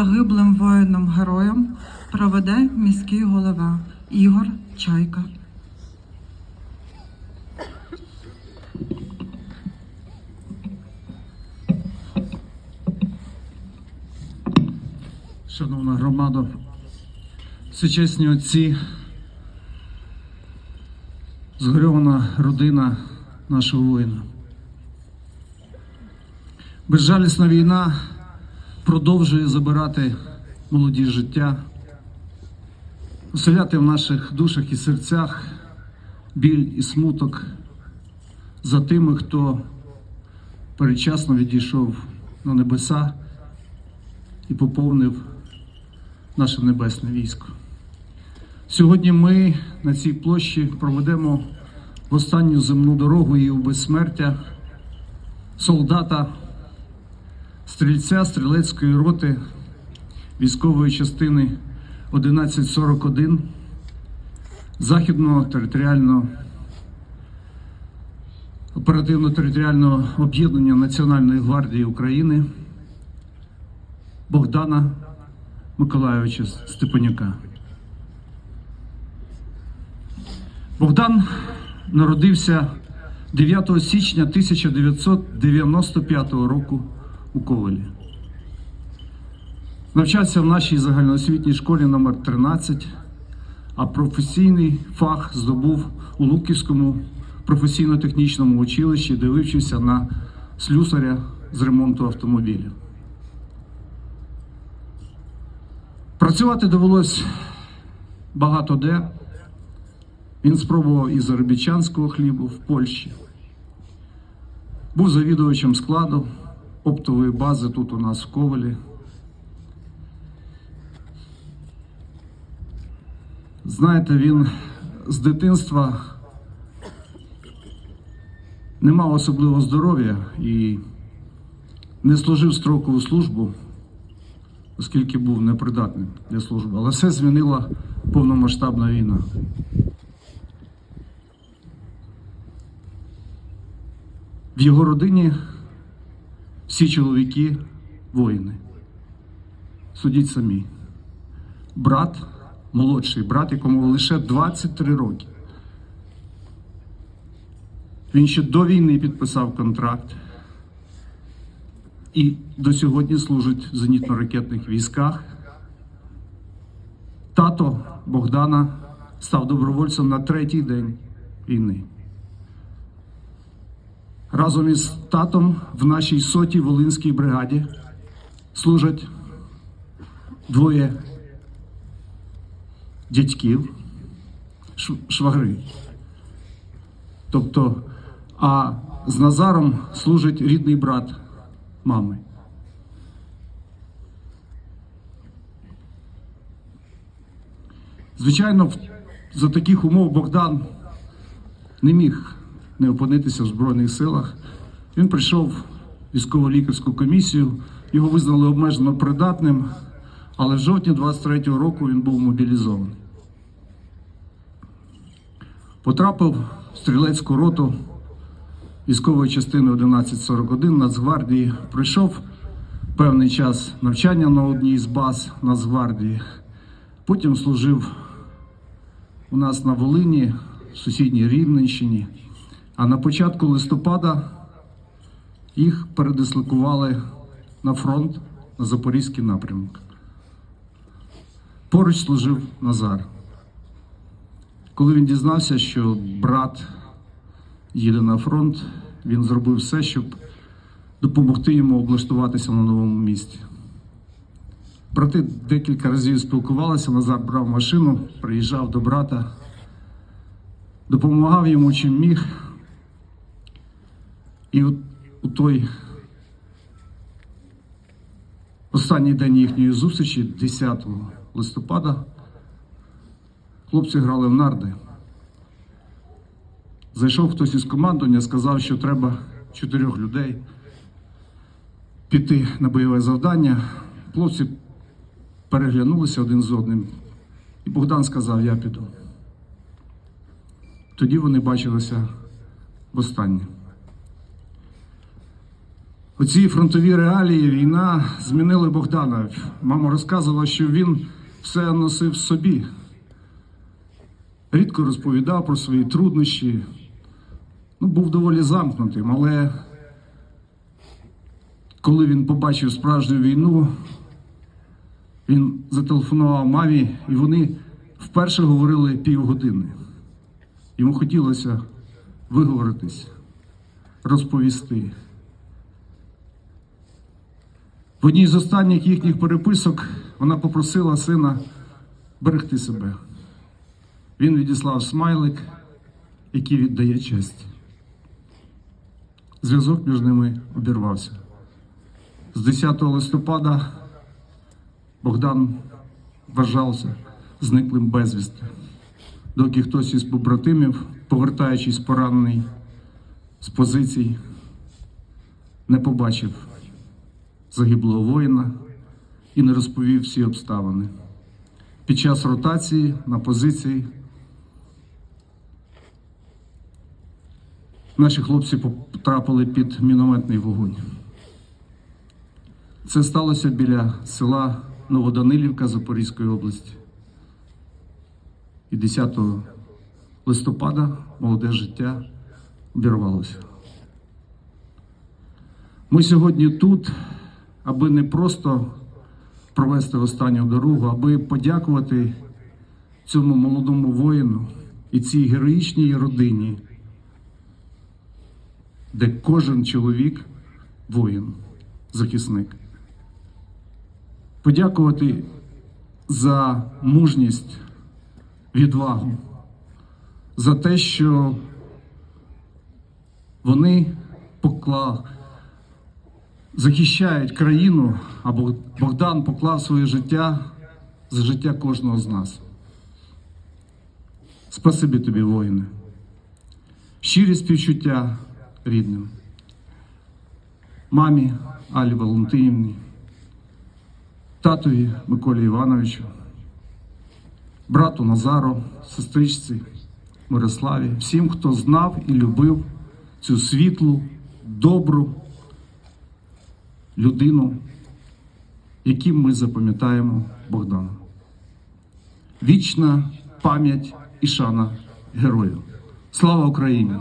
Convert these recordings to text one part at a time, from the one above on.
Загиблим воїнам героям проведе міський голова Ігор Чайка. Шановна громада, сучасні отці, згорьована родина нашого воїна. Безжалісна війна продовжує забирати молоді життя, оселяти в наших душах і серцях біль і смуток за тими, хто передчасно відійшов на небеса і поповнив наше небесне військо. Сьогодні ми на цій площі проведемо в останню земну дорогу і у безсмертя солдата, стрільця стрілецької роти військової частини 1141 Західного територіального оперативно-територіального об'єднання Національної гвардії України. Богдана Миколайовича Степанюка. Богдан народився 9 січня 1995 року у Ковалі. Навчався в нашій загальноосвітній школі номер 13 а професійний фах здобув у Луківському професійно-технічному училищі, де вивчився на слюсаря з ремонту автомобілів. Працювати довелось багато де. Він спробував і заробітчанського хлібу в Польщі. Був завідувачем складу оптової бази тут у нас в Ковалі. Знаєте, він з дитинства не мав особливого здоров'я і не служив строкову службу оскільки був непридатним для служби. Але все змінила повномасштабна війна. В його родині всі чоловіки воїни. Судіть самі. Брат, молодший брат, якому лише 23 роки. Він ще до війни підписав контракт і до сьогодні служить в зенітно-ракетних військах. Тато Богдана став добровольцем на третій день війни. Разом із татом в нашій сотій Волинській бригаді служать двоє дядьків, швагри. Тобто, а з Назаром служить рідний брат мами. Звичайно, за таких умов Богдан не міг не опинитися в Збройних силах. Він прийшов в військово-лікарську комісію, його визнали обмежено придатним, але в жовтні 23-го року він був мобілізований. Потрапив в стрілецьку роту військової частини 1141 Нацгвардії. Пройшов певний час навчання на одній з баз Нацгвардії. Потім служив у нас на Волині, в сусідній Рівненщині. А на початку листопада їх передислокували на фронт на Запорізький напрямок. Поруч служив Назар. Коли він дізнався, що брат їде на фронт, він зробив все, щоб допомогти йому облаштуватися на новому місці. Брати декілька разів спілкувалися, Назар брав машину, приїжджав до брата, допомагав йому чим міг. І от у той останній день їхньої зустрічі, 10 листопада, хлопці грали в нарди. Зайшов хтось із командування, сказав, що треба чотирьох людей піти на бойове завдання. Хлопці переглянулися один з одним. І Богдан сказав, я піду. Тоді вони бачилися востаннє. Оці фронтові реалії війна змінили Богдана. Мама розказувала, що він все носив собі. Рідко розповідав про свої труднощі. Ну, був доволі замкнутим, але коли він побачив справжню війну, він зателефонував мамі, і вони вперше говорили півгодини. Йому хотілося виговоритись, розповісти. В одній з останніх їхніх переписок вона попросила сина берегти себе. Він відіслав смайлик, який віддає честь. Зв'язок між ними обірвався. З 10 листопада Богдан вважався зниклим безвісти, доки хтось із побратимів, повертаючись поранений з позицій, не побачив загиблого воїна і не розповів всі обставини. Під час ротації на позиції наші хлопці потрапили під мінометний вогонь. Це сталося біля села Новоданилівка Запорізької області. І 10 листопада молоде життя обірвалося. Ми сьогодні тут, аби не просто провести останню дорогу, аби подякувати цьому молодому воїну і цій героїчній родині, де кожен чоловік воїн, захисник. Подякувати за мужність, відвагу, за те, що вони поклали захищають країну, а Богдан поклав своє життя за життя кожного з нас. Спасибі тобі, воїни. Щирі співчуття рідним. Мамі Алі Валентинівні, татові Миколі Івановичу, брату Назару, сестричці Мирославі, всім, хто знав і любив цю світлу, добру людину, яким ми запам'ятаємо Богдана. Вічна пам'ять і шана герою. Слава Україні!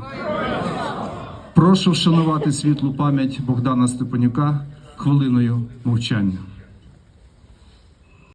Прошу вшанувати світлу пам'ять Богдана Степанюка хвилиною мовчання.